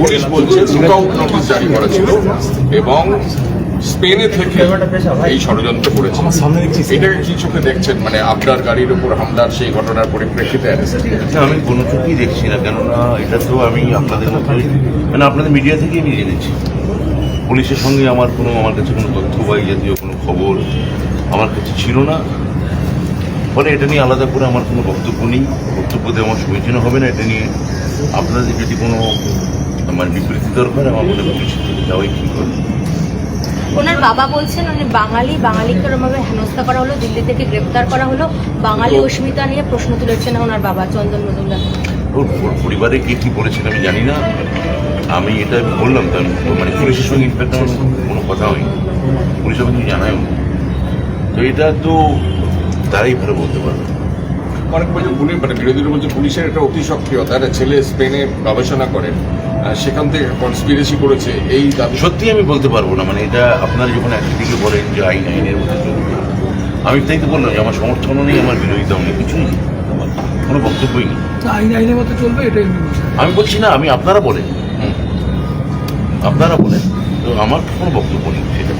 Police বলছে lookout notice জারি করা ছিল এবং স্পেনে থেকে এই ষড়যন্ত্র করেছে। এটাকে কি চোখে দেখছেন? মানে আপনার গাড়ির উপর হামলার সেই ঘটনার পরিপ্রেক্ষিতে আমি কোনো চোখেই দেখছি না কেননা এটা তো আমি আপনাদের মতোই মানে আপনাদের মিডিয়া থেকেই আমি জেনেছি। পুলিশের সঙ্গে আমার কোনো আমার কাছে কোনো তথ্য বা জাতীয় কোনো খবর আমার কাছে ছিল না। ফলে এটা নিয়ে আলাদা করে আমার কোনো বক্তব্য নেই। বক্তব্য দিয়ে আমার সমীচীন হবে না এটা নিয়ে আপনাদের যদি কোনো আমার বিবৃতি দরকার আমার মনে থেকে যাওয়াই ঠিক হবে। ওনার বাবা বলছেন উনি বাঙালি বাঙালিকে ওরমভাবে হেনস্থা করা হলো দিল্লি থেকে গ্রেপ্তার করা হলো। বাঙালি অস্মিতা নিয়ে প্রশ্ন তুলেছেন ওনার বাবা চন্দন মজুমদার। ওর পরিবারে কে কী বলেছেন আমি জানি না। আমি এটা বললাম তো আমি মানে পুলিশের সঙ্গে ইনফ্যাক্ট আমার কোনো কথা হয়নি। পুলিশ আমাকে জানায়ও। তো এটা তো তারাই ভালো বলতে পারবে অনেক বলছে পুলিশ মানে বিরোধীরা বলছে পুলিশের একটা অতি সক্রিয়তা একটা ছেলে স্পেনে গবেষণা করেন সেখান থেকে কনস্পিরেসি করেছে এই দাবি সত্যি আমি বলতে পারব না মানে এটা আপনারা যখন একদিকে বলেন যে আইন আইনের মধ্যে চলবে আমি তাই তো বললাম যে আমার সমর্থনও নেই আমার বিরোধিতাও নেই কিছুই নেই আমার কোনো বক্তব্যই নেই আইন আইনের মতো চলবে এটাই আমি বলছি। না আমি আপনারা বলেন হুম। আপনারা বলেন আমার কোনো বক্তব্য নেই সেটা।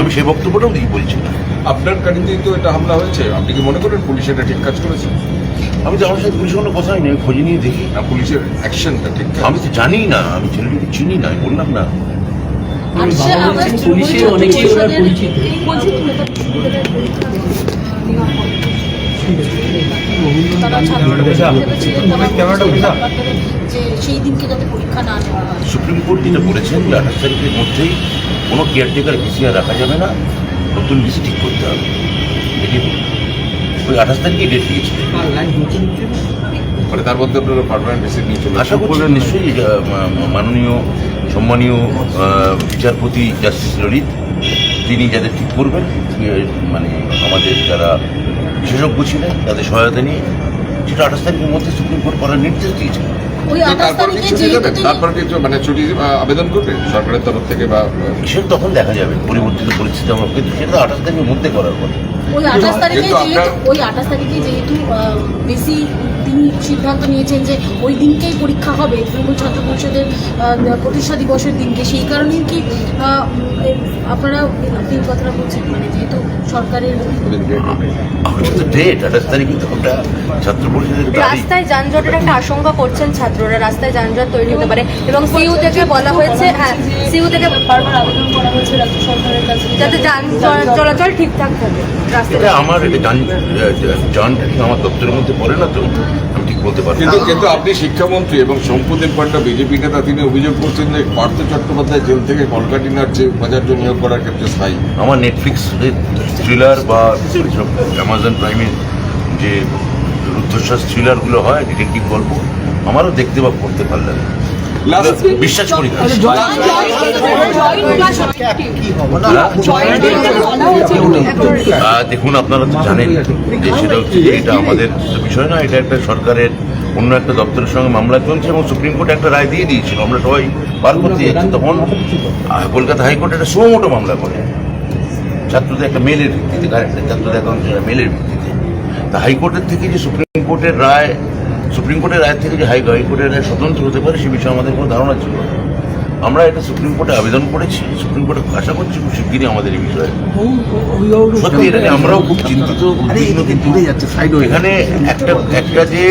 আমি সেই বক্তব্যটাও দিই বলছি না। আপনার গাড়িতেই তো এটা হামলা হয়েছে। আপনি কি মনে করেন পুলিশ এটা ঠিক কাজ করেছে? আমি তো আমার সাথে পুলিশের কোনো কথাই নেই খোঁজ নিয়ে দেখি। না পুলিশের অ্যাকশনটা ঠিক আমি তো জানি না আমি ছেলেটিকে চিনি না বললাম না। আচ্ছা, পুলিশের অনেকেই ওনার পরিচিত। তারা যে সেই দিনকে যাতে পরীক্ষা না নেওয়া হয়। সুপ্রিম কোর্ট যেটা বলেছেন যে আঠাশ তারিখের মধ্যেই কোনো কেয়ারটেকার ভিসিআর রাখা যাবে না নতুন ভিসি ঠিক করতে হবে। এটি ওই আঠাশ তারিখে ডেট দিয়েছিলেন মানে তার মধ্যে আপনারা পারমানেন্ট বেসিস নিয়ে চলে আশা করছি নিশ্চয়ই মাননীয় সম্মানীয় বিচারপতি জাস্টিস ললিত তিনি যাদের ঠিক করবেন মানে আমাদের যারা বিশেষজ্ঞ ছিলেন তাদের সহায়তা নিয়ে। সেটা আঠাশ তারিখের মধ্যে সুপ্রিম কোর্ট করার নির্দেশ দিয়েছেন কিছু মানে ছুটি আবেদন করবে সরকারের তরফ থেকে বা সেটা তখন দেখা যাবে পরিবর্তিত পরিস্থিতি আমরা কিন্তু সেটা আঠাশ তারিখের মধ্যে করার কথা। ওই আঠাশ তারিখে কিন্তু আপনার- ওই আঠাশ তারিখে যেহেতু বেশি তিনি সিদ্ধান্ত নিয়েছেন যে ওই দিনকেই পরীক্ষা হবে। তৃণমূল ছাত্র পরিষদের প্রতিষ্ঠা দিবসের দিনকে। সেই কারণেই কি আপনারা আপনি কথাটা বলছেন মানে যেহেতু সরকারের ডেট আঠাশ তারিখে তো ওটা ছাত্র পরিষদের রাস্তায় যানজটের একটা আশঙ্কা করছেন ছাত্ররা রাস্তায় যানজট তৈরি হতে পারে। এবং সিইউ থেকে বলা হয়েছে হ্যাঁ সিইউ থেকে বারবার আবেদন করা হয়েছে রাজ্য সরকারের কাছে। যাতে যান চল- চলাচল ঠিকঠাক থাকে রাস্তায়। আমার জান আমার দপ্তরের মধ্যে পড়ে না তো। বলতে পারব কিন্তু কিন্তু আপনি শিক্ষামন্ত্রী এবং শঙ্কুদেব পান্ডা বিজেপি নেতা তিনি অভিযোগ করছেন যে পার্থ চট্টোপাধ্যায় জেল থেকে কলকাটিনার যে উপাচার্য নিয়োগ করার ক্ষেত্রে স্থায়ী। আমার নেটফ্লিক্স থ্রিলার বা অ্যামাজন প্রাইমের যে রুদ্ধশ্বাস থ্রিলারগুলো হয় ডিটেকটিভ গল্প আমারও দেখতে বা পড়তে ভালো লাগে Last- বিশ্বাস করি দেখুন আপনারা তো জানেন যে সেটা হচ্ছে যে এটা আমাদের বিষয় না এটা একটা সরকারের অন্য একটা দপ্তরের সঙ্গে মামলা চলছে এবং সুপ্রিম কোর্ট একটা রায় দিয়ে দিয়েছিল। আমরা সবাই বার করতে যাচ্ছি তখন কলকাতা হাইকোর্ট একটা সুমোটো মামলা করে। ছাত্রদের একটা মেলের ভিত্তিতে কারেক্ট ছাত্রদের অ্যাকাউন্টে মেলের ভিত্তিতে। তা হাইকোর্টের থেকে যে সুপ্রিম কোর্টের রায় সুপ্রিম কোর্টের রায় থেকে যে হাই হাইকোর্টের রায় স্বতন্ত্র হতে পারে সে বিষয়ে আমাদের কোনো ধারণা ছিল না। আমরা এটা সুপ্রিম কোর্টে আবেদন করেছি সুপ্রিম কোর্টে আশা করছি খুব শিগগিরই আমাদের এই বিষয়ে। সত্যি এটা আমরাও খুব চিন্তিত কিন্তু এখানে একটা একটা যে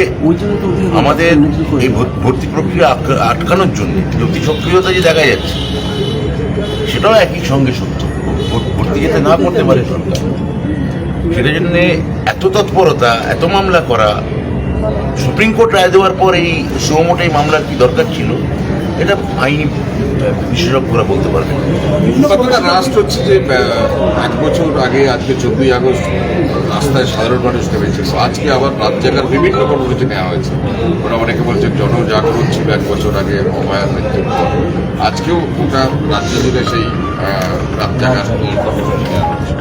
আমাদের এই ভর- ভর্তি প্রক্রিয়া আটকা- আটকানোর জন্য অতি সক্রিয়তা যে দেখা যাচ্ছে সেটাও একই সঙ্গে সত্য। ভর্তি যেতে না করতে পারে সরকার। সেটার জন্য এত তৎপরতা এত মামলা করা সুপ্রিম কোর্ট রায় দেওয়ার পর এই সুমোট এই মামলার কি দরকার ছিল? এটা আইনি বিশেষজ্ঞরা বলতে কতটা রাষ্ট্র হচ্ছে যে এক বছর আগে, আজকে চোদ্দই আগস্ট, রাস্তায় সাধারণ মানুষ নেমেছিল। আজকে আবার রাত জায়গার বিভিন্ন কর্মসূচি নেওয়া হয়েছে। ওরা অনেকে বলছেন, জনজাগরণ ছিল এক বছর আগে অভয়ার মৃত্যুর পর। আজকেও ওটা রাজ্য জুড়ে সেই রাত জাগার কর্মসূচি নেওয়া হচ্ছে।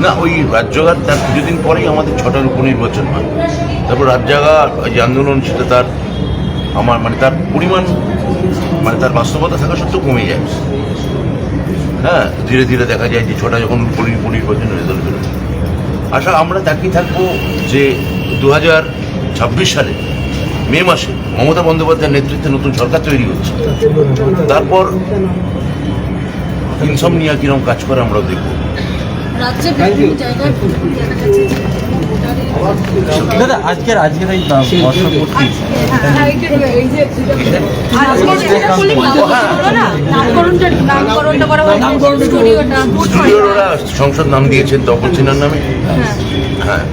না, ওই রাজ্যঘাট তার কিছুদিন পরেই আমাদের ছটার উপনির্বাচন হয়। তারপর রাজ্যাগা যে আন্দোলন, সেটা তার, আমার মানে তার পরিমাণ মানে তার বাস্তবতা থাকা সত্ত্বেও কমে যায়। হ্যাঁ ধীরে ধীরে দেখা যায় যে ছটা যখন উপনি- উপনির্বাচন রেজাল্ট বেরোয় আশা, আমরা তাকিয়ে থাকব যে দু হাজার ছাব্বিশ সালে, মে মাসে মমতা বন্দ্যোপাধ্যায়ের নেতৃত্বে নতুন সরকার তৈরি হচ্ছে। তারপর ইনসমনিয়া কীরকম কাজ করে আমরাও দেখব। রাজ্যে বিভিন্ন জায়গায় দাদা আজকের আজকের এই বর্ষপূর্তি ওরা সংসদ নাম দিয়েছেন তপন সিনহার নামে। হ্যাঁ।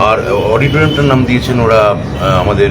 আর অডিটোরিয়ামটার নাম দিয়েছেন ওরা আমাদের